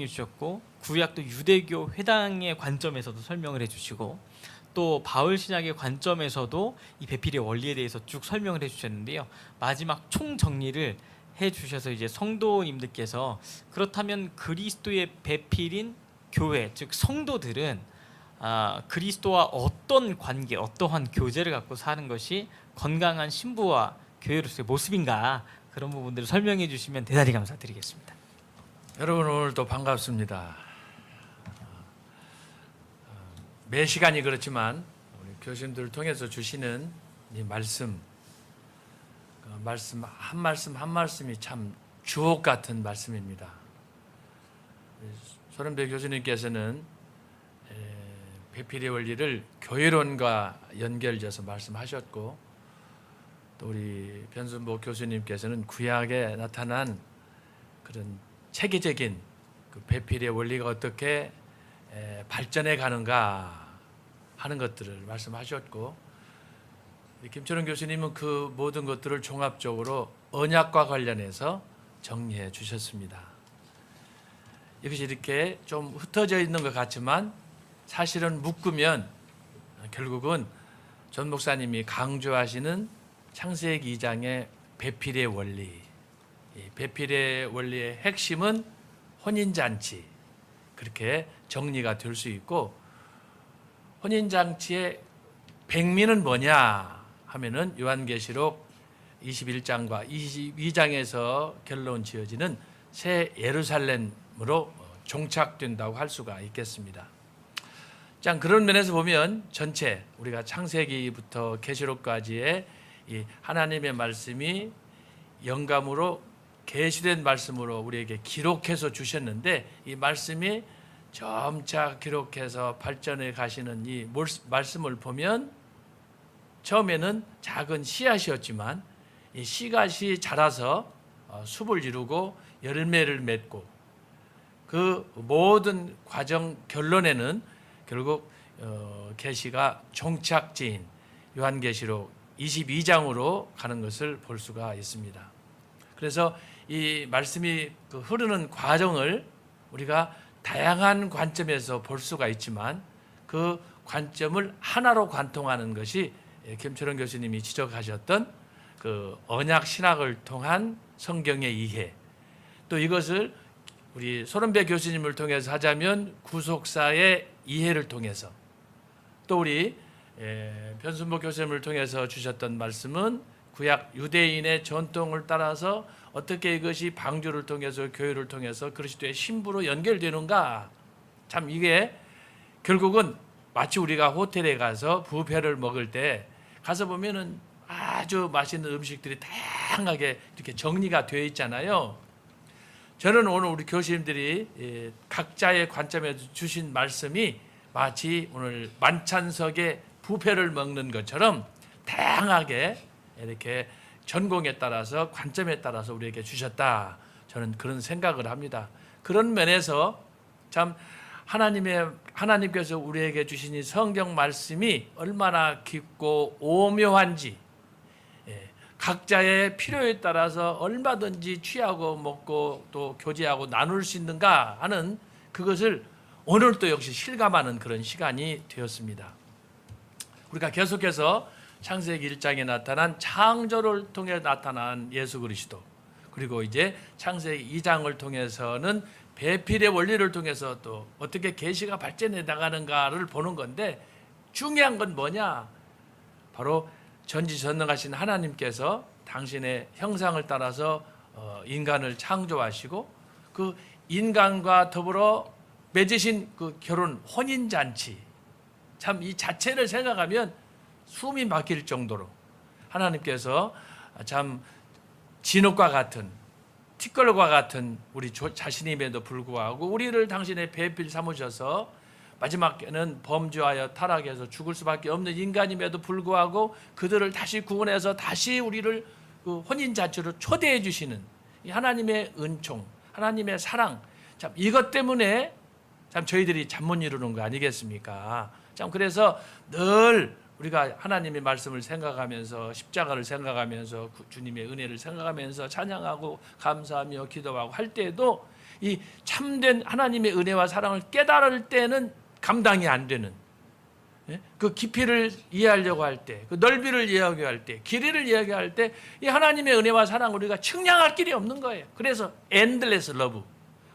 주셨고 구약도 유대교 회당의 관점에서도 설명을 해주시고 또 바울 신학의 관점에서도 이 배필의 원리에 대해서 쭉 설명을 해주셨는데요. 마지막 총 정리를 해주셔서 이제 성도님들께서 그렇다면 그리스도의 배필인 교회 즉 성도들은 아, 그리스도와 어떤 관계, 어떠한 교제를 갖고 사는 것이 건강한 신부와 교회로서의 모습인가 그런 부분들을 설명해 주시면 대단히 감사드리겠습니다. 여러분 오늘도 반갑습니다. 어, 매 시간이 그렇지만 우리 교수님들을 통해서 주시는 이 말씀, 그 말씀 한 말씀 한 말씀이 참 주옥 같은 말씀입니다. 소련배 교수님께서는 에, 배필의 원리를 교회론과 연결져서 말씀하셨고 또 우리 변순복 교수님께서는 구약에 나타난 그런 체계적인 그 배필의 원리가 어떻게 에, 발전해 가는가 하는 것들을 말씀하셨고 김철원 교수님은 그 모든 것들을 종합적으로 언약과 관련해서 정리해 주셨습니다. 이것이 이렇게 좀 흩어져 있는 것 같지만 사실은 묶으면 결국은 전 목사님이 강조하시는 창세기 2장의 배필의 원리 이 배필의 원리의 핵심은 혼인잔치 그렇게 정리가 될 수 있고 혼인잔치의 백미는 뭐냐 하면은 요한계시록 21장과 22장에서 결론 지어지는 새 예루살렘으로 종착된다고 할 수가 있겠습니다. 자 그런 면에서 보면 전체 우리가 창세기부터 계시록까지의 이 하나님의 말씀이 영감으로 계시된 말씀으로 우리에게 기록해서 주셨는데 이 말씀이 점차 기록해서 발전해 가시는 이 말씀을 보면 처음에는 작은 씨앗이었지만 이 씨앗이 자라서 어, 숲을 이루고 열매를 맺고 그 모든 과정 결론에는 결국 어, 계시가 종착지인 요한계시록 22장으로 가는 것을 볼 수가 있습니다. 그래서 이 말씀이 그 흐르는 과정을 우리가 다양한 관점에서 볼 수가 있지만 그 관점을 하나로 관통하는 것이 김철원 교수님이 지적하셨던 그 언약 신학을 통한 성경의 이해. 또 이것을 우리 소름배 교수님을 통해서 하자면 구속사의 이해를 통해서. 또 우리 예, 변순복 교수님을 통해서 주셨던 말씀은 구약 유대인의 전통을 따라서 어떻게 이것이 방주를 통해서 교회를 통해서 그리스도의 신부로 연결되는가 참 이게 결국은 마치 우리가 호텔에 가서 부페를 먹을 때 가서 보면은 아주 맛있는 음식들이 다양하게 이렇게 정리가 되어 있잖아요. 저는 오늘 우리 교수님들이 예, 각자의 관점에서 주신 말씀이 마치 오늘 만찬석에 부페를 먹는 것처럼 다양하게 이렇게 전공에 따라서 관점에 따라서 우리에게 주셨다. 저는 그런 생각을 합니다. 그런 면에서 참 하나님의 하나님께서 우리에게 주신 이 성경 말씀이 얼마나 깊고 오묘한지 예, 각자의 필요에 따라서 얼마든지 취하고 먹고 또 교제하고 나눌 수 있는가 하는 그것을 오늘 또 역시 실감하는 그런 시간이 되었습니다. 우리가 계속해서 창세기 1장에 나타난 창조를 통해 나타난 예수 그리스도 그리고 이제 창세기 2장을 통해서는 배필의 원리를 통해서 또 어떻게 계시가 발전해 나가는가를 보는 건데 중요한 건 뭐냐? 바로 전지전능하신 하나님께서 당신의 형상을 따라서 어, 인간을 창조하시고 그 인간과 더불어 맺으신 그 결혼 혼인 잔치 참 이 자체를 생각하면 숨이 막힐 정도로 하나님께서 참 진흙과 같은 티끌과 같은 우리 자신임에도 불구하고 우리를 당신의 배필 삼으셔서 마지막에는 범죄하여 타락해서 죽을 수밖에 없는 인간임에도 불구하고 그들을 다시 구원해서 다시 우리를 그 혼인 자체로 초대해 주시는 이 하나님의 은총, 하나님의 사랑, 참 이것 때문에 참 저희들이 잠 못 이루는 거 아니겠습니까? 참 그래서 늘 우리가 하나님의 말씀을 생각하면서 십자가를 생각하면서 주님의 은혜를 생각하면서 찬양하고 감사하며 기도하고 할 때에도 이 참된 하나님의 은혜와 사랑을 깨달을 때는 감당이 안 되는 예? 그 깊이를 이해하려고 할 때, 그 넓이를 이야기할 때, 길이를 이야기할 때, 이 하나님의 은혜와 사랑을 우리가 측량할 길이 없는 거예요. 그래서 endless love,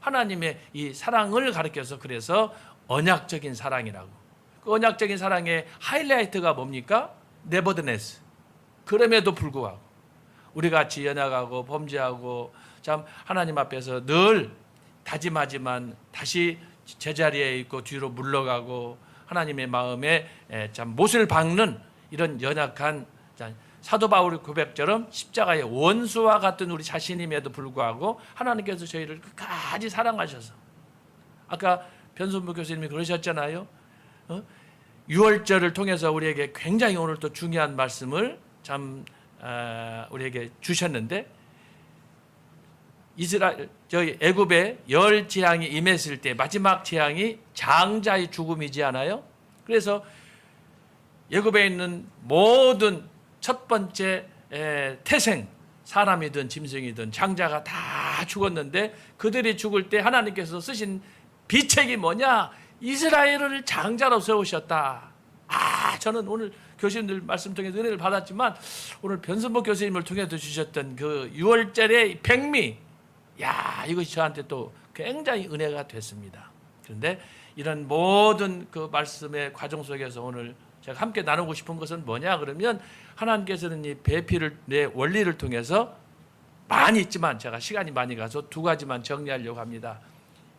하나님의 이 사랑을 가르쳐서 그래서 언약적인 사랑이라고. 그 언약적인 사랑의 하이라이트가 뭡니까? nevertheless. 그럼에도 불구하고 우리 같이 연약하고 범죄하고 참 하나님 앞에서 늘 다짐하지만 다시 제자리에 있고 뒤로 물러가고 하나님의 마음에 에, 참 못을 박는 이런 연약한 자, 사도 바울의 고백처럼 십자가의 원수와 같은 우리 자신임에도 불구하고 하나님께서 저희를 끝까지 사랑하셔서 아까 변순부 교수님이 그러셨잖아요. 어? 유월절을 통해서 우리에게 굉장히 오늘 또 중요한 말씀을 참 아, 우리에게 주셨는데 이스라엘 저희 애굽에 열 재앙이 임했을 때 마지막 재앙이 장자의 죽음이지 않아요? 그래서 애굽에 있는 모든 첫 번째 에, 태생 사람이든 짐승이든 장자가 다 죽었는데 그들이 죽을 때 하나님께서 쓰신 비책이 뭐냐? 이스라엘을 장자로 세우셨다. 아, 저는 오늘 교수님들 말씀 통해서 은혜를 받았지만 오늘 변선복 교수님을 통해서 주셨던 그 6월절의 백미 야 이것이 저한테 또 굉장히 은혜가 됐습니다. 그런데 이런 모든 그 말씀의 과정 속에서 오늘 제가 함께 나누고 싶은 것은 뭐냐 그러면 하나님께서는 이 배필을 내 원리를 통해서 많이 있지만 제가 시간이 많이 가서 두 가지만 정리하려고 합니다.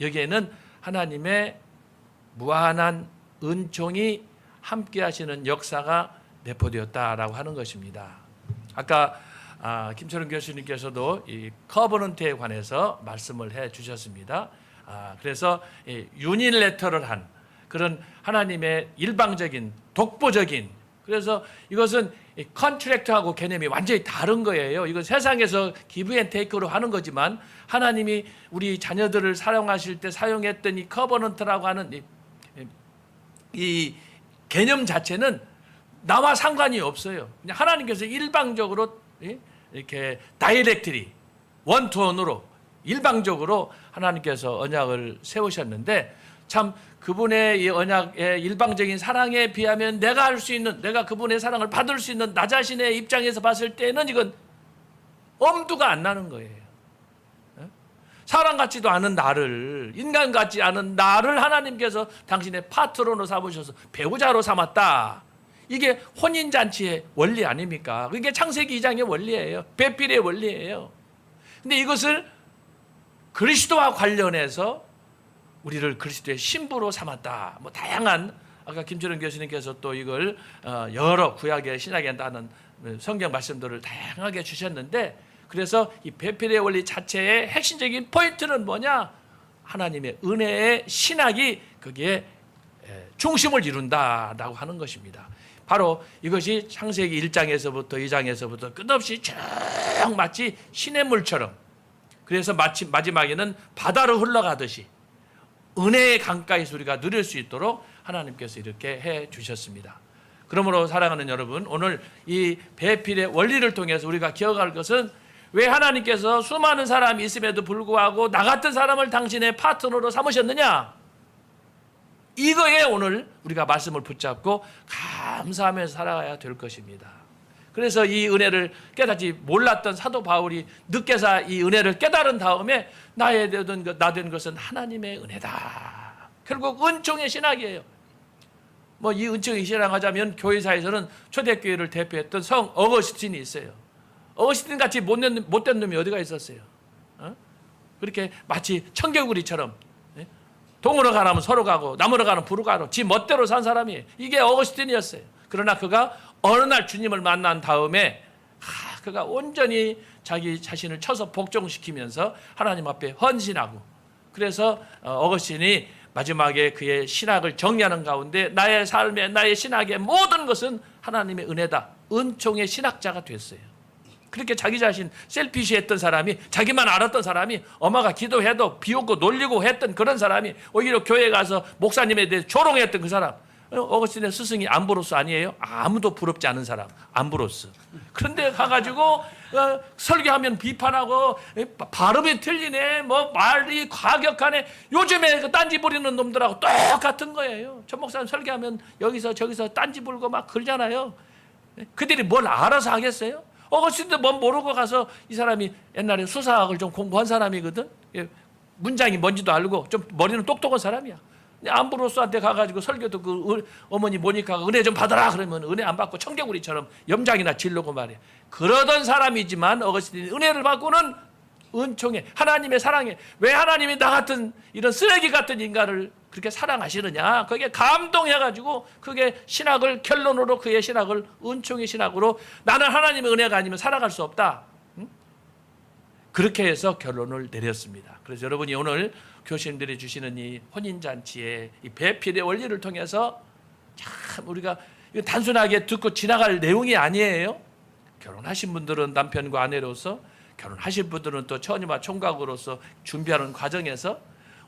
여기에는 하나님의 무한한 은총이 함께 하시는 역사가 내포되었다라고 하는 것입니다. 아까 아, 김철은 교수님께서도 이 커버넌트에 관해서 말씀을 해 주셨습니다. 아, 그래서 이 유닐레터를 한 그런 하나님의 일방적인 독보적인 그래서 이것은 이 컨트랙트하고 개념이 완전히 다른 거예요. 이건 세상에서 기브 앤 테이크로 하는 거지만 하나님이 우리 자녀들을 사용하실 때 사용했던 이 커버넌트라고 하는 이, 이 개념 자체는 나와 상관이 없어요. 그냥 하나님께서 일방적으로 예? 이렇게 다이렉트리 원투원으로 일방적으로 하나님께서 언약을 세우셨는데 참 그분의 이 언약의 일방적인 사랑에 비하면 내가 할 수 있는 내가 그분의 사랑을 받을 수 있는 나 자신의 입장에서 봤을 때는 이건 엄두가 안 나는 거예요. 예? 사람 같지도 않은 나를 인간 같지 않은 나를 하나님께서 당신의 파트너로 삼으셔서 배우자로 삼았다. 이게 혼인 잔치의 원리 아닙니까? 그게 창세기 2장의 원리예요. 배필의 원리예요. 근데 이것을 그리스도와 관련해서 우리를 그리스도의 신부로 삼았다. 뭐 다양한 아까 김철은 교수님께서 또 이걸 어, 여러 구약의 신약에 따는 성경 말씀들을 다양하게 주셨는데 그래서 이 배필의 원리 자체의 핵심적인 포인트는 뭐냐? 하나님의 은혜의 신학이 거기에 에, 중심을 이룬다라고 하는 것입니다. 바로 이것이 창세기 1장에서부터 2장에서부터 끝없이 쭉 마치 시냇물처럼 그래서 마치 마지막에는 바다로 흘러가듯이 은혜의 강가에서 우리가 누릴 수 있도록 하나님께서 이렇게 해 주셨습니다. 그러므로 사랑하는 여러분, 오늘 이 배필의 원리를 통해서 우리가 기억할 것은 왜 하나님께서 수많은 사람이 있음에도 불구하고 나 같은 사람을 당신의 파트너로 삼으셨느냐? 이거에 오늘 우리가 말씀을 붙잡고 감사하면서 살아가야 될 것입니다. 그래서 이 은혜를 깨닫지 몰랐던 사도 바울이 늦게서 이 은혜를 깨달은 다음에 나에 되던 것, 나된 것은 하나님의 은혜다. 결국 은총의 신학이에요. 뭐 이 은총의 신앙하자면 교회사에서는 초대교회를 대표했던 성 어거스틴이 있어요. 어거스틴 같이 못된, 못된 놈이 어디가 있었어요? 어? 그렇게 마치 청개구리처럼 예? 동으로 가라면 서로 가고 남으로 가면 부로 가고 지 멋대로 산 사람이 이게 어거스틴이었어요. 그러나 그가 어느 날 주님을 만난 다음에 하, 그가 온전히 자기 자신을 쳐서 복종시키면서 하나님 앞에 헌신하고 그래서 어, 어거스틴이 마지막에 그의 신학을 정리하는 가운데 나의 삶에 나의 신학의 모든 것은 하나님의 은혜다. 은총의 신학자가 됐어요. 그렇게 자기 자신 셀피시했던 사람이 자기만 알았던 사람이 엄마가 기도해도 비웃고 놀리고 했던 그런 사람이 오히려 교회 가서 목사님에 대해 조롱했던 그 사람 어, 어거스틴의 스승이 암브로스 아니에요? 아무도 부럽지 않은 사람 암브로스. 그런데 가가지고 어, 설교하면 비판하고 발음이 틀리네, 뭐 말이 과격하네. 요즘에 그 딴지 부리는 놈들하고 똑같은 거예요. 전 목사님 설교하면 여기서 저기서 딴지 불고 막 그러잖아요. 그들이 뭘 알아서 하겠어요? 어거스틴도 뭐 모르고 가서 이 사람이 옛날에 수사학을 좀 공부한 사람이거든. 예, 문장이 뭔지도 알고 좀 머리는 똑똑한 사람이야. 근데 암브로스한테 가가지고 설교도 그 은- 어머니 모니카가 은혜 좀 받아라 그러면 은혜 안 받고 청개구리처럼 염장이나 질르고 말이야. 그러던 사람이지만 어거스틴이 은혜를 받고는 은총에 하나님의 사랑에 왜 하나님이 나 같은 이런 쓰레기 같은 인간을 그렇게 사랑하시느냐? 그게 감동해가지고 그게 신학을 결론으로 그의 신학을 은총의 신학으로 나는 하나님의 은혜가 아니면 살아갈 수 없다. 응? 그렇게 해서 결론을 내렸습니다. 그래서 여러분이 오늘 교수님들이 주시는 이 혼인잔치의 이 배필의 원리를 통해서 참 우리가 단순하게 듣고 지나갈 내용이 아니에요. 결혼하신 분들은 남편과 아내로서 결혼하실 분들은 또 처녀와 총각으로서 준비하는 과정에서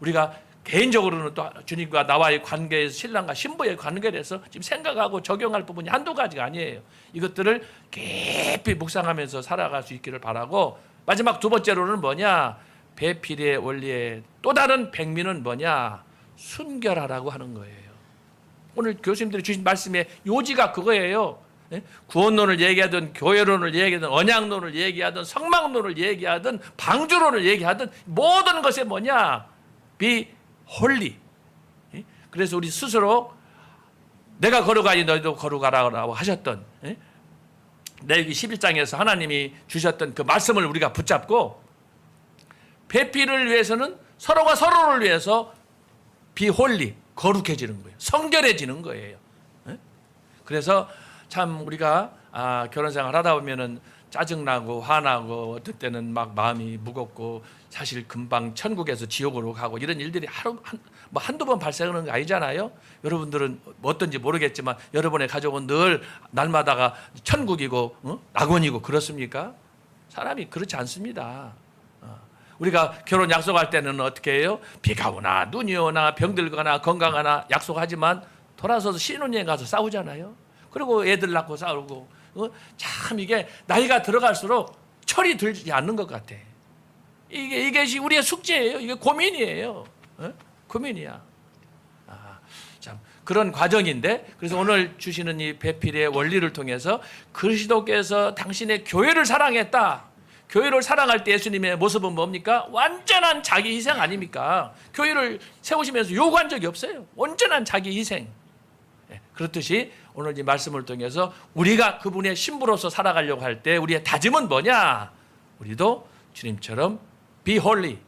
우리가 개인적으로는 또 주님과 나와의 관계에서 신랑과 신부의 관계에서 지금 생각하고 적용할 부분이 한두 가지가 아니에요. 이것들을 깊이 묵상하면서 살아갈 수 있기를 바라고 마지막 두 번째로는 뭐냐? 배필의 원리의 또 다른 백미는 뭐냐? 순결하라고 하는 거예요. 오늘 교수님들이 주신 말씀의 요지가 그거예요. 예? 구원론을 얘기하든 교회론을 얘기하든 언약론을 얘기하든 성막론을 얘기하든 방주론을 얘기하든 모든 것에 뭐냐? 비 홀리. 예? 그래서 우리 스스로 내가 걸어가니 너희도 걸어가라고 하셨던 예? 레위기 11장에서 하나님이 주셨던 그 말씀을 우리가 붙잡고 배필을 위해서는 서로가 서로를 위해서 비홀리 거룩해지는 거예요. 성결해지는 거예요. 예? 그래서 참 우리가 아, 결혼 생활 하다 보면은 짜증 나고 화나고 어떨 때는 막 마음이 무겁고 사실 금방 천국에서 지옥으로 가고 이런 일들이 하루 한, 뭐 한두 번 발생하는 거 아니잖아요. 여러분들은 뭐 어떤지 모르겠지만 여러분의 가족은 늘 날마다가 천국이고 어? 낙원이고 그렇습니까? 사람이 그렇지 않습니다. 어. 우리가 결혼 약속할 때는 어떻게 해요? 비가 오나 눈이 오나 병들거나 건강하나 약속하지만 돌아서서 신혼여행 가서 싸우잖아요. 그리고 애들 낳고 싸우고 어? 참 이게 나이가 들어갈수록 철이 들지 않는 것 같아. 이게 이게 우리의 숙제예요. 이게 고민이에요. 어? 고민이야. 아, 참 그런 과정인데 그래서 오늘 주시는 이 배필의 원리를 통해서 그리스도께서 당신의 교회를 사랑했다. 교회를 사랑할 때 예수님의 모습은 뭡니까? 완전한 자기 희생 아닙니까? 교회를 세우시면서 요구한 적이 없어요. 온전한 자기 희생. 예, 그렇듯이 오늘 이 말씀을 통해서 우리가 그분의 신부로서 살아가려고 할 때 우리의 다짐은 뭐냐? 우리도 주님처럼 be holy,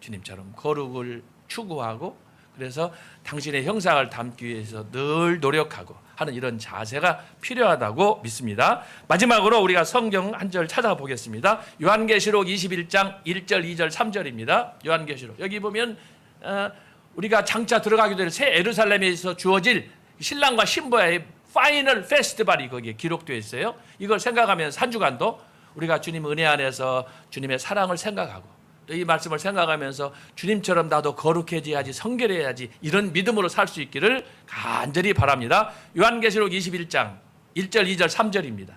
주님처럼 거룩을 추구하고 그래서 당신의 형상을 담기 위해서 늘 노력하고 하는 이런 자세가 필요하다고 믿습니다. 마지막으로 우리가 성경 한 절 찾아보겠습니다. 요한계시록 21장 1절, 2절, 3절입니다. 요한계시록 여기 보면 어, 우리가 장차 들어가게 될 새 에루살렘에서 주어질 신랑과 신부의 파이널 페스티벌이 거기에 기록되어 있어요. 이걸 생각하면서 한 주간도 우리가 주님 은혜 안에서 주님의 사랑을 생각하고 또 이 말씀을 생각하면서 주님처럼 나도 거룩해져야지 성결해야지 이런 믿음으로 살 수 있기를 간절히 바랍니다. 요한계시록 21장 1절, 2절, 3절입니다.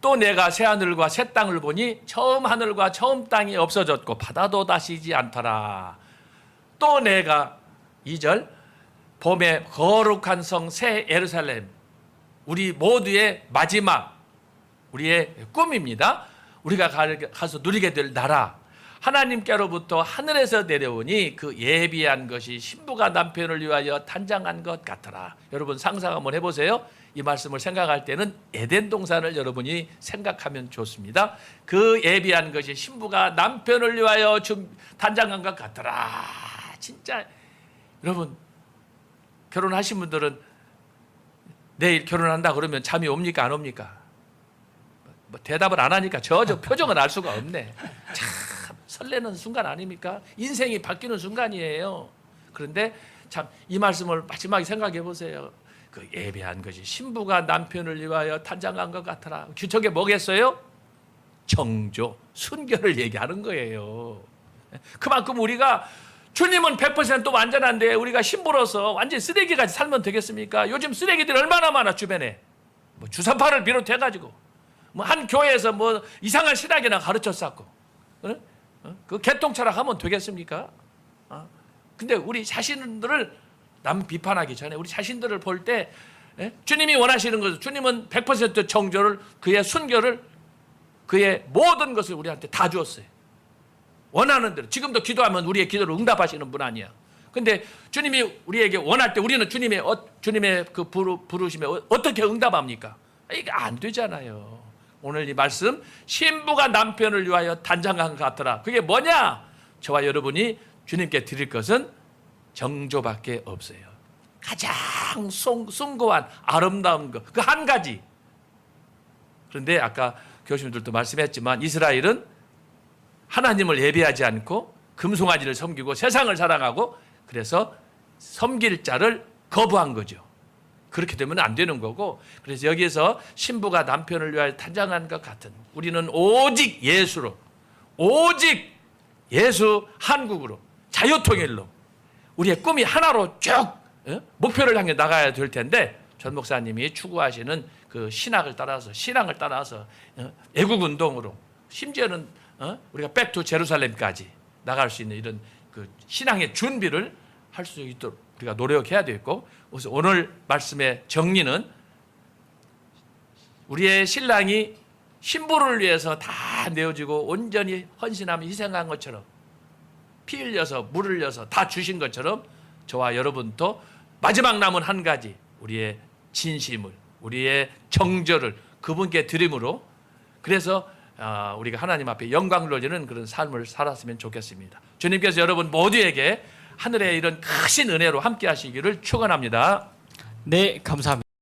또 내가 새 하늘과 새 땅을 보니 처음 하늘과 처음 땅이 없어졌고 바다도 다시지 않더라. 또 내가 2절 봄에 거룩한 성 새 예루살렘 우리 모두의 마지막 우리의 꿈입니다. 우리가 가- 가서 누리게 될 나라 하나님께로부터 하늘에서 내려오니 그 예비한 것이 신부가 남편을 위하여 단장한 것 같더라. 여러분 상상 한번 해보세요. 이 말씀을 생각할 때는 에덴 동산을 여러분이 생각하면 좋습니다. 그 예비한 것이 신부가 남편을 위하여 좀 단장한 것 같더라. 진짜 여러분 결혼하신 분들은 내일 결혼한다 그러면 잠이 옵니까 안 옵니까? 뭐 대답을 안 하니까 저저 표정은 알 수가 없네. 참 설레는 순간 아닙니까? 인생이 바뀌는 순간이에요. 그런데 참 이 말씀을 마지막에 생각해 보세요. 그 예배한 것이 신부가 남편을 위하여 탄장한 것 같더라. 저게 뭐겠어요? 정조, 순결을 얘기하는 거예요. 그만큼 우리가 주님은 100% 완전한데 우리가 신부로서 완전 쓰레기같이 살면 되겠습니까? 요즘 쓰레기들이 얼마나 많아 주변에 뭐 주사파를 비롯해 가지고 뭐 한 교회에서 뭐 이상한 신학이나 어? 어? 그 개똥차락 하면 되겠습니까? 어? 근데 우리 자신들을 남 비판하기 전에 우리 자신들을 볼 때 주님이 원하시는 것은 주님은 100% 정조를 그의 순결을 그의 모든 것을 우리한테 다 주었어요. 원하는 대로 지금도 기도하면 우리의 기도를 응답하시는 분 아니야. 근데 주님이 우리에게 원할 때 우리는 주님의 어, 주님의 그 부르, 부르심에 어, 어떻게 응답합니까? 이게 안 되잖아요. 오늘 이 말씀 신부가 남편을 위하여 단장한 것 같더라. 그게 뭐냐? 저와 여러분이 주님께 드릴 것은 정조밖에 없어요. 가장 숭, 숭고한 아름다운 것 그 한 가지. 그런데 아까 교수님들도 말씀했지만 이스라엘은 하나님을 예배하지 않고 금송아지를 섬기고 세상을 사랑하고 그래서 섬길 자를 거부한 거죠. 그렇게 되면 안 되는 거고 그래서 여기에서 신부가 남편을 위하여 탄장한 것 같은 우리는 오직 예수로 오직 예수 한국으로 자유통일로 우리의 꿈이 하나로 쭉 어? 목표를 향해 나가야 될 텐데 전 목사님이 추구하시는 그 신학을 따라서 신앙을 따라서 어? 애국 운동으로 심지어는 어? 우리가 백투 제루살렘까지 나갈 수 있는 이런 그 신앙의 준비를 할 수 있도록 우리가 노력해야 되겠고 그래서 오늘 말씀의 정리는 우리의 신랑이 신부를 위해서 다 내어지고 온전히 헌신하며 희생한 것처럼 피 흘려서 물 흘려서 다 주신 것처럼 저와 여러분도 마지막 남은 한 가지 우리의 진심을 우리의 정절을 그분께 드림으로 그래서 아, 우리가 하나님 앞에 영광을 돌리는 그런 삶을 살았으면 좋겠습니다. 주님께서 여러분 모두에게 하늘의 이런 크신 은혜로 함께 하시기를 축원합니다. 네, 감사합니다.